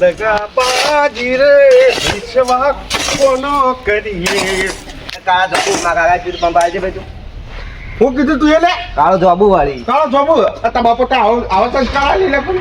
દગા બાજી રે વિશ્વાસ કોનો કરીએ? કાળા જોબુ માં કાળા ચૂર પંપ ભાઈ હું કીધું તું એટલે કાળો જોબુ વાળી. કાળો જોબુ આ તમારા પોતા આવો આવો સંસ્કાર આલી લે પણ.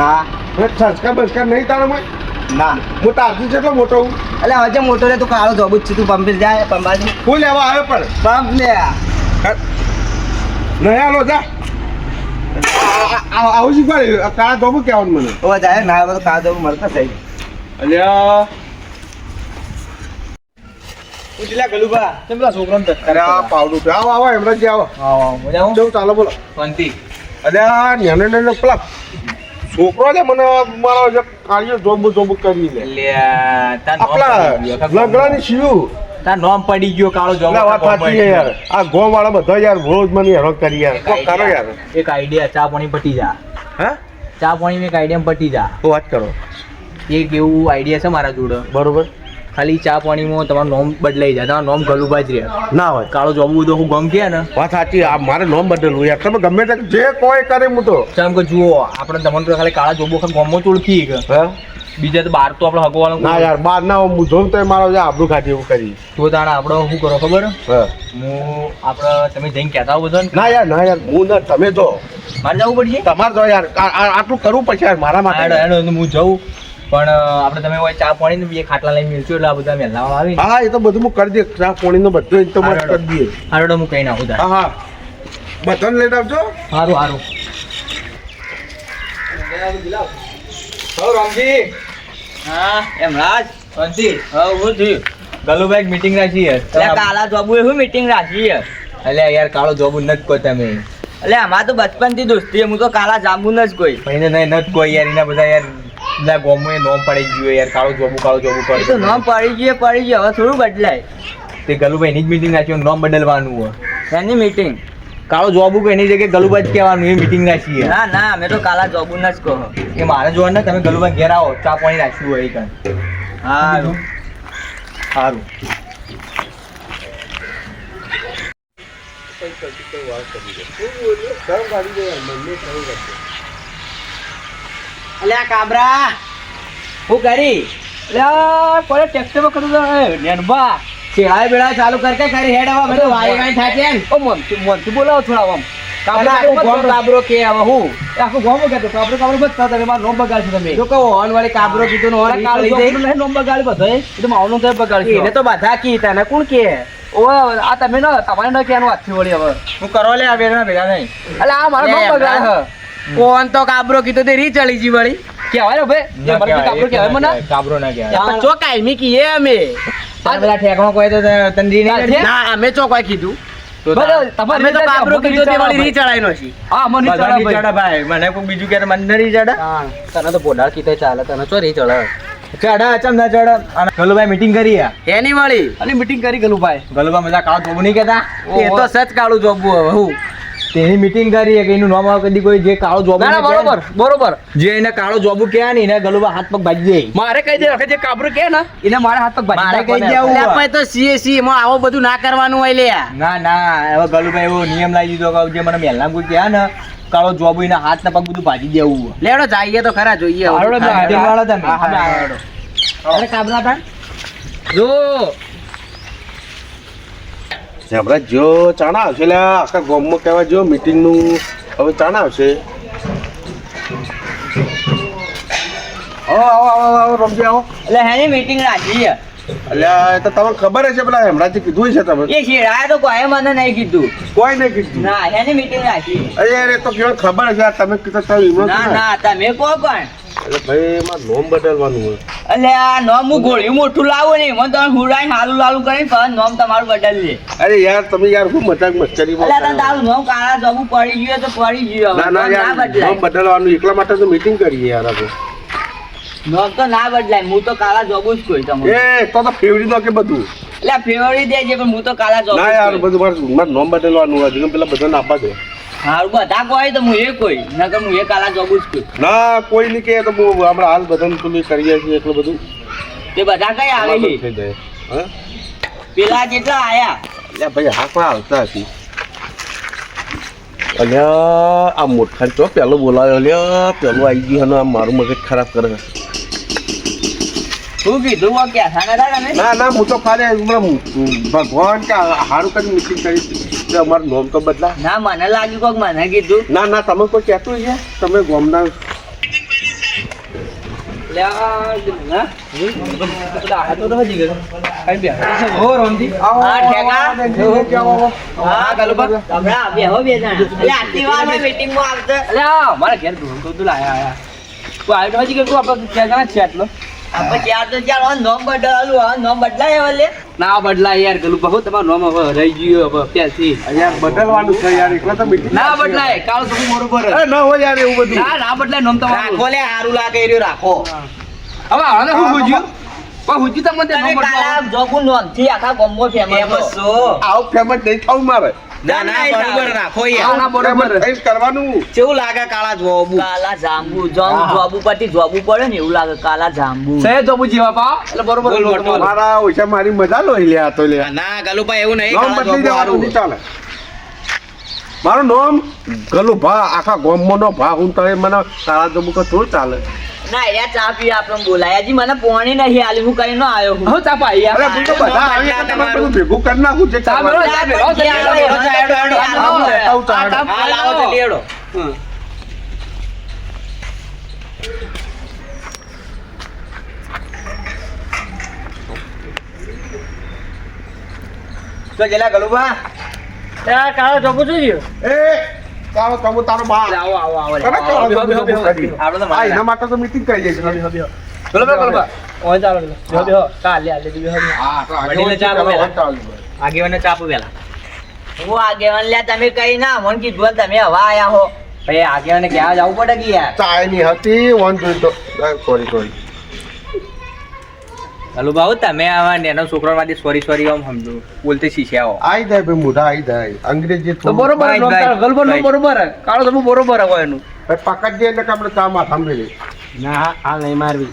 ના. હવે સંસ્કાર બંસ્કાર નહીં તારે મેં ના. હું તારથી જેટલો મોટો હું. એટલે હવે મોટો રે તું કાળો જોબ જ છે તું પંપે જાય પંપાજી હું લેવા આવ્યો પણ. પંપ લે. નયા લો જા. આ- આ- આવું કાળા જોબુ કહેવાનું મને? ઓ જાય ના બધો કાળા કાળો મળતા મળતો અલ્યા. ઉજલા ગલુબા. કેમ પેલા છોકરાને ધક્કા અરે પાવડું. આવો આવો એમરાજ જી આવો. આવો હું કેવું ચાલો બોલો. શાંતિ. અરે આ નાને નાને પેલા છોકરો છે મને મારો જે કાળિયો જોબુ જોબુ કરી લે લ્યા તાર આ નોમ પેલા પડી ગયો. લગડાની શિયું. તાર નોમ પડી ગયો કાળો જોબ વાત સાચી છે યાર. આ ગોમ વાળા બધા યાર રોજ મને હેરો કરી યાર. કોક કરો યાર. એક આઈડિયા ચા પાણી પટી જા. હા? ચા પાણી એક આઈડિયા પટી જા. તો વાત કરો. એક એવું આઈડિયા છે મારા જોડે. બરોબર. ખાલી ચા પાણીમાં તમારું નોમ બદલાઈ જાય. તમારું નોમ ગલુબા જ રહે. ના હોય. કાળો જોબુ તો હું ગમ કે ને. વાત સાચી આ મારે નોમ બદલવું યાર. તમે ગમે તે જે કોઈ કરે હું તો. ચામ કે જુઓ આપણે તમને ખાલી કાળા જોબો ખાલી ગોમો જ ઓળખી કે. હા? બીજા તો બહાર તો આપણે હગવાનો ના યાર બાર ના હું જોઉં તો મારો જે આબરૂ કાઢી એવું કરી. તો તાણે આપણે શું કરો ખબર? હું. આપણે તમે જઈને કહેતા હો બધા ના યાર ના યાર હું ના તમે જો. મારે જવું પડશે તમારે જો યાર આટલું કરવું પડશે યાર મારા માટે. હું જઉં. પણ આપણે તમે હોય ચા પાણી ને બે ખાટલા લઈને મિલશું એટલે આ બધા મેલા આવી હા એ તો બધું હું કરી દે ચા પાણીનો બધું એ તો મસ્ત કરી દઈએ હારોડો હું કઈ નાખું હા હા. બધાને લઈને આવજો. સારું સારું રામજી. હા. એમ રાજ? હા હું થયું ગલુભાઈ મીટિંગ રાખી છે. કાળા જોબુ એવું મીટિંગ રાખી છે? એટલે યાર કાળો જોબ નથી કોઈ તમે. એટલે અમાર તો બચપનથી દોસ્તી હું તો કાળા જાંબુ જ કોઈ. ભાઈને નહીં કોઈ યાર. એના બધા યાર બધા ગોમો નોમ પડી ગયું યાર. કાળો જોબુ કાળો જોબુ એ તો નોમ પડી ગયું પડી ગયું. હવે થોડું બદલાય. તે ગલુભાઈની જ મીટિંગ રાખી નોમ બદલવાનું હોય. એની મીટિંગ કાળો જોબુ એની જગ્યાએ ગલુભાઈ જ કહેવાનું એ મીટિંગ રાખી છે ના ના અમે તો કાળા જોબુ જ કહો. એ મારે જોવાનું ને તમે ગલુભાઈ ઘેર આવો ચા પાણી રાખ્યું હોય એ સારું સારું અલ્યા કાબરા. હું કરી? અલ્યા કોલે ટેક્સી માં કરું નેનબા. શેળાય બેળા ચાલુ કરતે ખરી હેડ આવા બધું વાય વાય થાશે એમ. ઓ મનથી મનથી બોલાવો થોડા આમ. કાબરા આખું ગોમ કાબરો કે હવે હું. આખું કે તો કાબરો કાબરો બચતા તમે મારો નોમ બગાડશો તમે. જો કહો ઓન વાળી કાબરો કીધું ને હોર્ન કાળો જાય નહીં નોમ બગાડ બધો એ. તો માવનો તો બગાડશો. એને તો બધા કી તને કોણ કે? ઓ આ તમે ન તમારે ન કહેવાનું હાથથી વળી હવે. હું કરો લે આ બેના ભેગા નહીં એટલે આ મારો નોમ બગાડ હ. કોણ તો કાબરો કીધું તે રી ચડી જી વળી. કેવાય રે ભાઈ કાબરો કહેવાય મને. કાબરો ના કહેવાય. ચો કાયમી કીએ અમે. બધા ઠેકાણો કોઈ તો તંદરી નહીં ના, અમે ચો કોઈ કીધું મીટિંગ કરી એની વળી? અને મીટિંગ કરી ગલુભાઈ. ગલુભાઈ મજા કાળો જોબ નહીં કેતા? એ તો સચ કાળું જોબું હવે હું. તેની મીટિંગ કરી કે એનું નામ આવે કદી કોઈ જે કાળો જોબ ના, બરોબર બરોબર. જે એને કાળો જોબ કે ને એને ગલુભાઈ હાથ પગ બાજી જાય. મારે કહી દે કે જે કાબરો કે ને એને મારે હાથ પગ મારે કહી. દેવું પણ તો સીએસી માં આવો બધું ના કરવાનું હોય લે ના ના હવે ગલુભાઈ એવો નિયમ લાવી દીધો કે જે મને મહેલા કોઈ કહે ને કાળો જોબ એના હાથ ને પગ બધું ભાજી દેવું લેડો જઈએ તો ખરા જોઈએ. અરે કાબરા તા જો હમણાં જો ચાણા આવશે. એટલે આખા ગામમાં કહેવાય જો મિટિંગનું. હવે ચાણા આવશે. આવો આવો આવો આવો રમજી આવો. એટલે હેની મીટિંગ રાખી છે. એટલે તો તમને ખબર હશે પેલા હમણાં જે કીધું છે તમે એ શેડાએ તો કોઈ મને નહીં કીધું. કોઈ નહીં કીધું. ના હેની મીટિંગ રાખી અરે તો કેવું ખબર હશે તમે કીધું એમનો ના. ના તમે કહો પણ. એટલે ભાઈ એમાં નોમ બદલવાનું હોય. એટલે આ નોમ હું ગોળ્યું મોટું લાવું ને એમાં તમે હુરાઈને હાલું લાલું કરીને પણ નોમ તમારું બદલીએ અરે યાર તમે યાર હું મજાક મસ્કરી એટલે આ તારું નોમ કાળા જવું પડી ગયું તો પડી ગયું. ના ના યાર નોમ બદલવાનું એકલા માટે તો મીટિંગ કરીએ યાર આપણે નોમ તો ના બદલાય હું તો કાળા જોબુ જ કોઈ તમને એ તો તો ફેવરી દો કે બધું? એટલે ફેવરી દેજે પણ હું તો કાળા જોબુ ના યાર બધું મારે મારે નોમ બદલવાનું હોય પેલા બધાને આપવા દો. હારું બધા કોઈ તો હું એ કોઈ નકર હું એ કાળા જોગું જ કોઈ. ના કોઈ નહીં કે તો બહુ આપણે હાલ બધાને પેલું કરીએ છીએ એટલું બધું. તે બધા કઈ આવે છે? હા? પેલા જેટલા આયા. એટલે ભાઈ હાથમાં આવતા હતી અલ્યા આ મોટા ચો પેલો બોલાવ્યો અલ્યા પેલો આવી ગયો અને આ મારું મગજ ખરાબ કરે શું કીધું ના ના હું તો ખાલી ભગવાન કે સારું કરી મીટિંગ કરી કે અમારું નોમ તો બદલા ના મને લાગ્યું કોક મને કીધું. ના ના તમે કોઈ કહેતું છે તમે ગોમના તો એટલે એટલે મારા ઘેર ધૂમ તો લાયા આયા. તું આવ્યો હજી કે આપણે ક્યાં છે આટલો તો નોમ બદલાલું આ નોમ બદલાય હવે લે. ના બદલાય યાર ગલુબા બહુ તમારું નોમ હવે રહી ગયું હવે ત્યાંથી યાર બદલવાનું છે યાર એટલે તો મીટિંગ ના બદલાય તો ના હોય યાર એવું બધું. ના ના બદલાય નોમ તમારું રાખો લે હારું લાગે એર્યો રાખો. હવે પૂછ્યું પણ પૂછ્યું તમને તે નોમ બદલાવો? જોગું નોમથી આખા ગોમો ફેમસ છો. આવું ફેમસ નહીં થવું મારે. ના ના બરોબર રાખો આવું ના બરોબર. થઈ કરવાનું. કેવું લાગે કાળા જોબુ? કાળા જાંબુ. જોમ જોબુ પરથી જોબુ પડે ને એવું લાગે કાળા જાંબુ. સે જોબુ જેવા પા એટલે બરોબર મારા ઓછા મારી મજા લો લે તો લે. ના ગલુભાઈ એવું નહીં. નામ બદલી દેવાનું ચાલે. મારું નામ ગલું ભા આખા ગોમમાં નો ભા હું તો મને કાળા જમુ કો થોડું ચાલે. ના યાર ચા પી આપણે બોલાય. હજી મને પોણી નહીં આલી હું કઈ નો આવ્યો હું. ચા પાઈ અરે હું તો બધા આવી તો તમારે. બધું ભેગું કરી નાખું છે ચા બેરો ચા બેરો આવું ચા હા લાવો તો લેડો તો જેલા ગલુબા? ત્યાં કાળો જોબુ છું એ ચાલો તમે તારો બા આવો આવો આવો. ચાલો એના માટે તો મીટિંગ કરી છે. ગલુબા ગલુબા ઓય ચાલો જો બેહો કાલે આલે બેહો હા તો વડીલને ચા ચાલો. આગેવાને ચા આપો પેલા હું આગેવાન લ્યા તમે કઈ ના મન કીધું તમે હવા આયા હો. ભાઈ આગેવાને ક્યાં જવું પડે કે યાર? ચા ની હતી વન ટુ તો સોરી સોરી ગલુબા બાબુ તમે આવા નેનો છોકરા માટે સોરી સોરી આમ સમજો. બોલતે શીખ્યા હો આઈ જાય ભાઈ મોઢા આઈ જાય. અંગ્રેજી તો બરોબર ભાઈ, ભાઈ, ગલુબા નું ભાઈ. બરોબર. કાળો તમે બરોબર હોય એનું. એનું પકડ દે એટલે કે આપણે ચા માથા મેલી ના આ નહીં મારવી.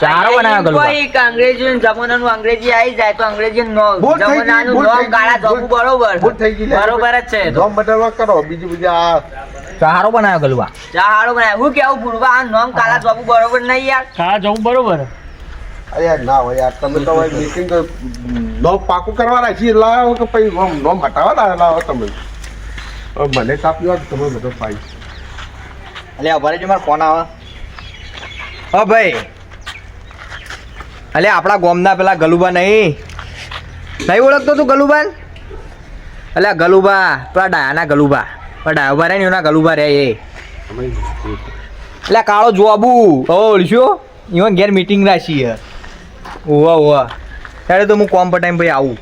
ચારો બનાવ્યો ગલુબા. અંગ્રેજી જમાનાનું અંગ્રેજી આવી જાય તો અંગ્રેજી નો જમાનાનું ગઈ, કાળા ભૂલ- બરોબર. બરોબર જ છે. એ તો. કરો બીજું બીજું આ ચારો બનાવ્યો ગલુબા. ચા હારું હું કેવું ભૂલવા? આ નોમ કાળા જવું બરોબર નહીં યાર. કાળા જવું બરોબર. અરે ના હોય યાર તમે તો હવે મીટિંગ તો નોમ પાકું કરવા રાખી લાવો કે પછી નોમ નોમ લાવો તમે મને ચા પીવા તમે બધો પાઈ. અલે ઊભા જ મારો ફોન આવે. હા ભાઈ. અલે આપણા ગોમના પેલા ગલુબા નહીં. નહીં ઓળખતો તું ગલુબા? અલે ગલુબા પેલા ડાયાના ગલુબા. પેલા ડાયા ઊભા રહે ને એના ગલુબા રહે એ. એટલે કાળો જોબુ ઓ ઓળખ્યો ઈવન ઘેર મીટિંગ રાખી ઓવા ઓવા ત્યારે તો હું કોમ પર ટાઈમ ભાઈ આવું.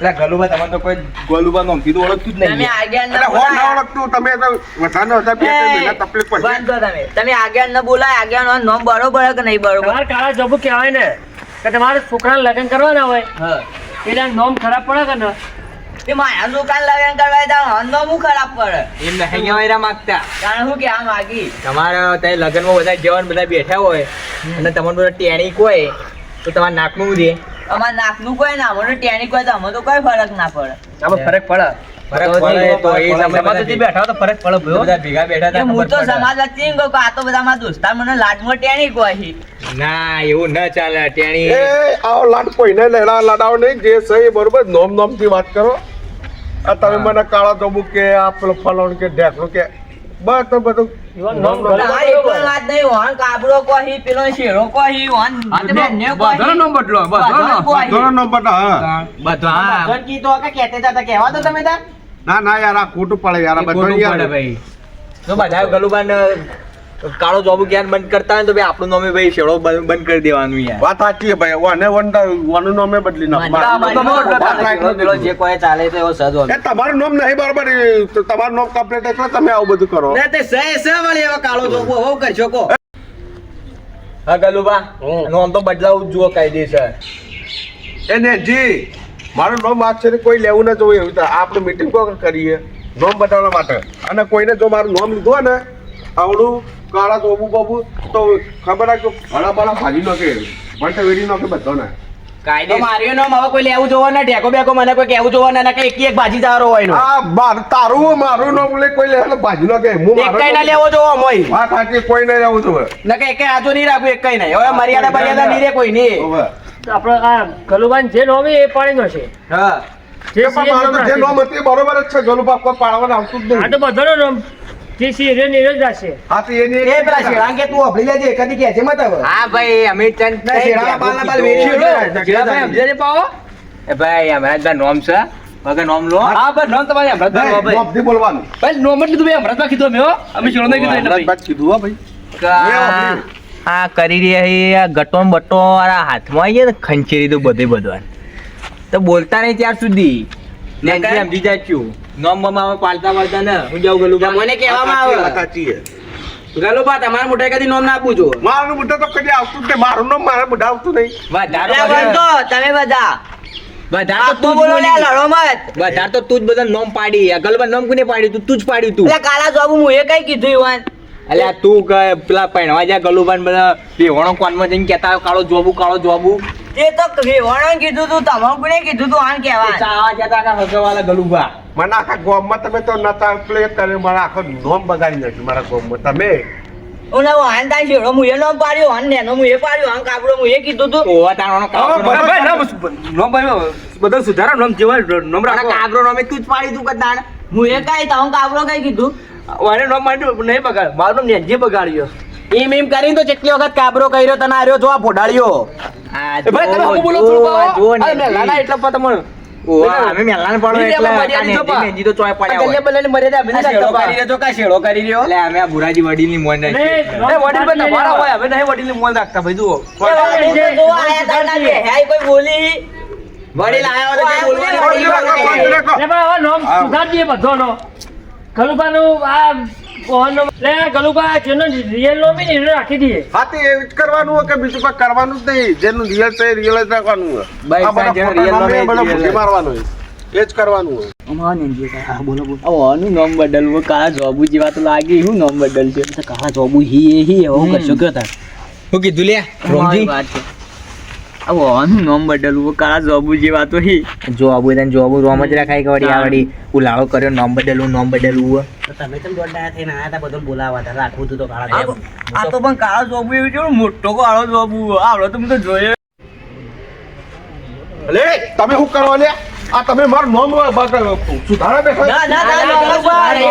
એટલે ગલુબા તમે તો કોઈ ગલુબા નો કીધું ઓળખતું જ તમે નહીં આગળ એટલે હો ના ઓળખતું તમે તો વધારે હતા કે તકલીફ પડશે. બંધ તમે. તમે આગળ ન બોલાય આગળ નોમ બરોબર કે નહીં બરોબર? તમારે કાળા જબુ કહેવાય ને કે તમારે છોકરાને લગ્ન કરવાના હોય હા. એટલે નામ નોમ ખરાબ પડે કે ને? તે મારા દુકાન લગન કરવા તો હંધો હું ખરાબ પડે. એમ નહીં કહેવાય માંગતા. કારણ હું કે આ માગી? તમારે ત્યાં લગ્નમાં બધા જવાન બધા બેઠા હોય અને તમારું બધા ટેણી હોય તો તમારે નાકનું દે? અમાર નાકનું કોઈ ના મને ટેણી કોઈ તો અમે તો કોઈ ફરક ના પડે. આમાં ફરક પડે. ફરક પડે તો એ સમાજથી બેઠા તો ફરક પડે બધા ભેગા બેઠા હતા હું તો પડે. સમાજ વચ્ચે એમ કહું કે આ તો બધા મારા દોસ્તાર મને લાજમાં ટેણી કોઈ ના એવું ના ચાલે ટેણી એ આવો લાડ કોઈને લેડા લાડાઓ નહીં જે સહી બરોબર નોમ નોમથી વાત કરો. આ તમે મને કાળા જોબુ કે આ પેલો ફલોણ કે ઢેકણું કે બસ તો બધું ઈવન નોમ નોમ નોમ. તમારી એક પણ વાત નહીં હોન કાબરો કોઈ પેલો શેરો કોઈ હોન બેનને કોઈ બધાનો નંબર બદલો બધાનો કોઈ. ધોરણ નંબર હા. બધો હા ભગવાન કી તો કે કહેતે હતા કહેવા તો તમે ના ના યાર આ ખોટું પડે યાર બધું યાર. ભાઈ. બધા ગલુબાન કાળો જોબ જ્ઞાન બંધ કરતા હોય તો ભાઈ આપણું નામે ભાઈ શેડો બંધ કરી દેવાનું યાર. વાત સાચી છે ભાઈ. વાને વંડા વાનું નામે બદલી નાખ. જે કોઈ ચાલે તો એવો સજ એ તમારું નામ નહીં બરાબર તમારું નામ કમ્પ્લીટ એટલે તમે આવું બધું કરો. ને તે સે સે વાળી એવો કાળો જોબ હો કરશો કો હા ગલુબા નામ તો બદલાવું જ જુઓ કાયદેસર એને જી મારું નામ વાત છે કોઈ લેવું ન જોઈએ. એવું આપણે મીટિંગ કોક કરીએ? નામ બતાવવા માટે. અને કોઈને જો મારું નામ લીધું હોય ને આવડું કાળા ચોબુ બાબુ તો ખબર રાખજો ભણા ભણા ભાજી નાખે વંટે વેડી નાખે બધાને. કાયદે તો માર્યો નામ હવે કોઈ લેવું જોવા ના ઢેકો બેકો મને કોઈ કેવું જોવા ના કે એક એક ભાજી જારો હોય નો આ બાર તારું મારું નામ લે કોઈ લે ભાજી કે હું એક કઈ ના લેવો જોવો મોય. વાત સાચી કોઈ ના લેવું જોવે. ને કે એક આજો નહીં રાખવું એક કઈ નહીં. હવે મર્યાદા મર્યાદા નહીં રે કોઈ નહીં આપણે આ ગલુબાન જે નોમી એ પાડી નો છે. હા. જે પણ મારું જે નામ હતું બરોબર જ છે ગલુબા કોઈ પાડવાનું આવતું જ આ તો બધાનો નામ જે છે એ ને એ જ રાખશે હા તો એની એ પેલા શેળાંગે તું અભળી લેજે કદી કે છે મત હા ભાઈ અમે ચંદ ના, શેરડા બાલ વેરી શેરડા શેરડા ભાઈ સમજે પાવો એ ભાઈ હમણાં નોમ છે. વગર નોમ લો. હા. બસ નામ તમારે હમણાં જ નહીં, ભાઈ બોલવાનું. ભાઈ. નોમ જ કીધું ભાઈ હમણાં જ અમે હો. નહીં કીધું એટલે કીધું હો ભાઈ. આ કરી રહ્યા છે આ ગટો બટો આ હાથમાં આવી ગયા ને ખંચેરી તો બધે બધવા તો બોલતા નહીં ત્યાર સુધી. ને નકર? સમજી જાય છું. નોમ બમ આવે પાડતા પાડતા ને હું જાઉં ગલું તો મને કહેવામાં આવે. સાચી છે. ગલુબા તમારા મોઢે કદી નોમ ના આપવું જો મારું મોઢે તો કદી આવતું જ નહીં. મારું નામ મારા મોઢે આવતું નહીં. વધારે બંધો, તમે બધા. વધારે તો તું બોલો લે લડો મત. વધારે તો તું જ બધા નોમ પાડી. આ નોમ કોને પાડી તું? તું જ પાડી તું. એટલે કાલા જોબ હું એ કઈ કીધું ઈવાન? અલ્યા તું કે પેલા ગલુબાન બધા બેવણો કોનમાં જઈને કહેતા કાળો જોબુ કાળો જોબુ તે તો વેવાણો કીધું તું તમારું કોને કીધું તું આન કહેવા ચાવા કહેતા કે હગવાલા ગલુબા મને આખા ગોમમાં તમે તો નતા પ્લે કર્યો મારા આખો નોમ બગાડી નાખ્યું મારા ગોમમાં. તમે? ઓને એ નોમ પાડ્યો આન નેનો મુએ પાડ્યો આન કાપડો મુએ કીધું તું. ઓવા નોમ- નોમ બધો સુધારો નોમ જેવા નોમ નોમે તું જ પાડી તું કદાણ. મુએ કઈ તાઉં કાબડો કઈ કીધું. વાને નો માંડ્યું નહીં બગાડ. મારું નામ નેનજી બગાડ્યો. એમ એમ કરીને તો જેટલી વખત કાબરો કર્યો તને આર્યો જો આ ફોડાડ્યો આ ભાઈ તમે હું બોલો થોડું આ અરે નેનજી. મેલાના એટલા પર તમને ઓવા, અમે મેલાને પડો એટલે અમે આ મર્યાદિત નેનજી- છો પા. નેનજી તો ચોય પડ્યા હોય. બલ્લે મર્યાદા અમે શેડો કરી રહ્યો કા શેડો કરી રહ્યો? એટલે અમે આ બુરાજી વડીલની મોન ને વડીલ ભાઈ તમારા હોય હવે નહીં વડીલ મોન રાખતા ભાઈ જુઓ. તો કોઈ બોલી? વડીલ આયા તો નામ હા. સુધારી દઈએ બધાનો આ પહોંચનો એટલે ગલુબા જેનો રિયલ નામ એને રાખી દઈએ. હા તો એવું જ કરવાનું હોય કે બીજું કઈ કરવાનું જ નહીં. જેનું રિયલ છે રિયલ જ રાખવાનું હોય. જેનું મારવાનું હોય. એ જ કરવાનું હોય. આનું નામ બદલવું કાળા જોબુ જેવા તો લાગે હું નામ બદલ છે કા જોબુ હી હી હું કશો કયો તાર. શું કીધું લે રોમજી? આનું નામ બદલવું કાળા જોબુ જેવા તો હી તને રોમ જ રાખાય કે વળી આ વળી ઉલાળો કર્યો નોમ બદલવું નોમ બદલવું તમે કેમ દોડાયા થઈને આયા તા બધું બોલાવા હતા રાખવું તો કાળા જોબુ આ તો પણ કાળા જોબુ એવું કેવું મોટો કાળો જોબુ આવડો તો તો અલે તમે શું કરો લે આ તમે મારું નામ સુધારા બેઠા ના ના ના ના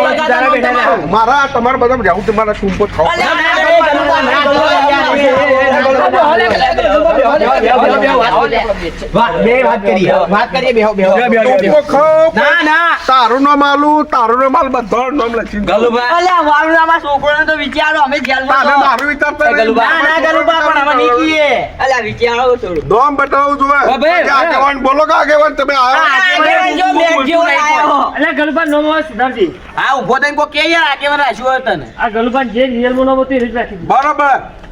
બધા નામ તમારું. મારા તમારા બધા રહેવું તમારા ચૂંપો ખાવ અલ્યા, ના, ના, ના, ગલુબા, ના, ગલુબા. બે વાત કરીએ. વાત કરીએ બેહો બેહો. ના ના. તારું નામ આલું તારું નામ આલ બધા નામ લખી દો. અલ્યા વાળું આમાં છોકરોને તો વિચારો અમે જેલમાં તો- મારું વિચારતા નહીં. ના ના ગલુબા પણ અમે નહીં કીએ અલ્યા વિચારો. થોડું. નામ બતાવું જોઈએ આગેવાન બોલો કે આગેવાન તમે આ આવ્યા આગેવાન જો. ગલુબા આ ઊભો થઈને કે યાર આગેવાન રાખ્યો તને? આ ગલુબા જે રાખી દઈએ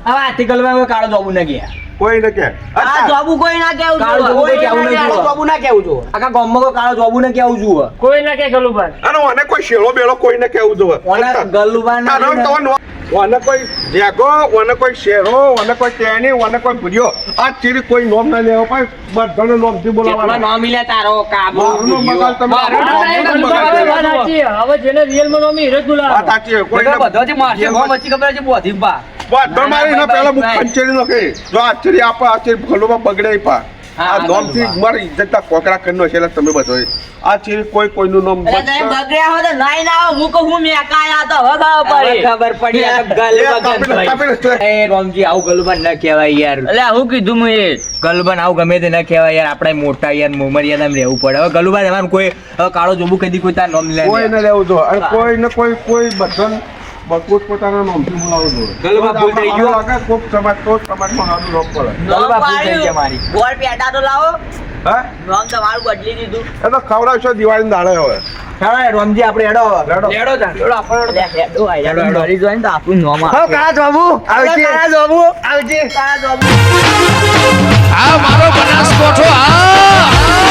હવે આર્ટિકલમાં કાળો જોબુ ન ગયા. કોઈ ન કે આ જોબુ કોઈ ના કેવું કાળું જોબુ કોઈ કેવું ના નહીં. જોવા. જોબુ ના કેવું જો આખા ગામમાં કોઈ કાળો જોબુ ને કેવું જુઓ. કોઈ ના કે ગલુબા અને ઓને કોઈ શેળો બેળો કોઈ ને કેવું જોવે ઓને ગલુબાન તો ઓને કોઈ જેગો ઓને કોઈ શેરો ઓને કોઈ તેની ઓને કોઈ ભૂર્યો આ ચીરી કોઈ નોમ ના લેવો પણ બધાને નોમથી કેટલો બોલાવવાનો નામ મિલે તારો કાબો. મારું નામ બગાડ તમે મારું આ મારું એ નામ હવે જેને રિયલમાં નોમ જ વાત બોલાવો. સાચી છે. કોઈ બધા જે મારશે વચ્ચે ખબર છે બોધી બા. બધો ના પહેલા મુખ ખંચેરી નો કહી જો આચરી આપા આચરી ભલુમાં બગડે પા. આ હા, નોમથી મારી ઇજ્જત કોકરા કરી છે એટલે તમે બધો આ ચીરી કોઈ કોઈનું નામ એટલે તમે બચતા- બગડ્યા હોય તો નાઈ ના આવો. હું કહું હું મેકાયા તો હવે પડી. ખબર પડી આ તો એ ગલુબાન કાપી લે, કાપી લે, લે. એ રોમજી આવું ગલુબાન ન કહેવાય યાર. એટલે હું કીધું હું એ. આવું ગમે તે ન કહેવાય યાર આપણે મોટા યાર મોમરિયાદામાં રહેવું પડે. હવે ગલુબાન એમાં કોઈ કાળો જોબુ કદી કોઈ તાર નામ લે કોઈ ને લેવું જો. કોઈ ને કોઈ કોઈ બધાને પોત પોતાના નામથી બોલાવવું જોઈએ. ગલુબા ભૂલ થઈ ગયો. આગળ કોક સમાજ તો સમાજમાં સારું નામ પડે ગલુબા ભૂલ થઈ ગયા મારી. ગોળ પેટા તો લાવો. હા? નામ તમારું બદલી દીધું. એ તો ખવડાવશો દિવાળી દાડે હવે. ચાલો રોમજી આપણે હેડો. આપણે હેડો. હેડો, હેડો. મરી તો આપણું નામ હો આપે. કાળા જોબુ આવજે. કાળા જોબુ આવજે. કાળા જોબુ આ મારો બનાસકોઠો આ